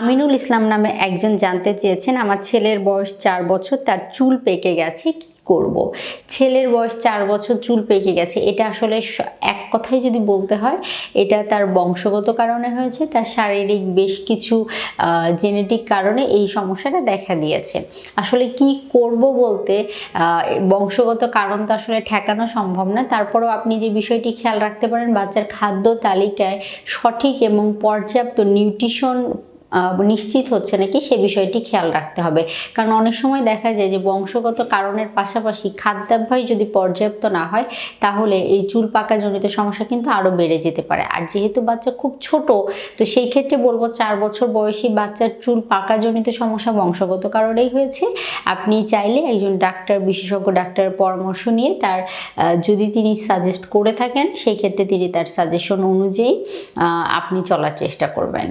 আমিনুল ইসলাম নামে একজন জানতে চেয়েছেন, আমার ছেলের বয়স চার বছর, তার চুল পেকে গেছে, কি করব? ছেলের বয়স চার বছর, চুল পেকে গেছে, এটা আসলে এক কথায় যদি বলতে হয়, এটা তার বংশগত কারণে হয়েছে, তার শারীরিক বেশ কিছু জেনেটিক কারণে এই সমস্যাটা দেখা দিয়েছে। আসলে কি করব বলতে বংশগত কারণ তো আসলে ঠেকানো সম্ভব না, তারপরেও আপনি যে বিষয়টি খেয়াল রাখতে পারেন, বাচ্চার খাদ্য তালিকায় সঠিক এবং পর্যাপ্ত নিউট্রিশন নিশ্চিত হচ্ছে নাকি সে বিষয়টি খেয়াল রাখতে হবে। কারণ অনেক সময় দেখা যায় যে বংশগত কারণের পাশাপাশি খাদ্যাভ্যাস যদি পর্যাপ্ত না হয়, তাহলে এই চুল পাকাজনিত সমস্যা কিন্তু আরও বেড়ে যেতে পারে। আর যেহেতু বাচ্চা খুব ছোট, তো সেই ক্ষেত্রে বলব চার বছর বয়সী বাচ্চার চুল পাকাজনিত সমস্যা বংশগত কারণেই হয়েছে। আপনি চাইলে একজন ডাক্তার, বিশেষজ্ঞ ডাক্তারের পরামর্শ নিয়ে তার যদি তিনি সাজেস্ট করে থাকেন, সেই ক্ষেত্রে তিনি তার সাজেশন অনুযায়ী আপনি চলার চেষ্টা করবেন।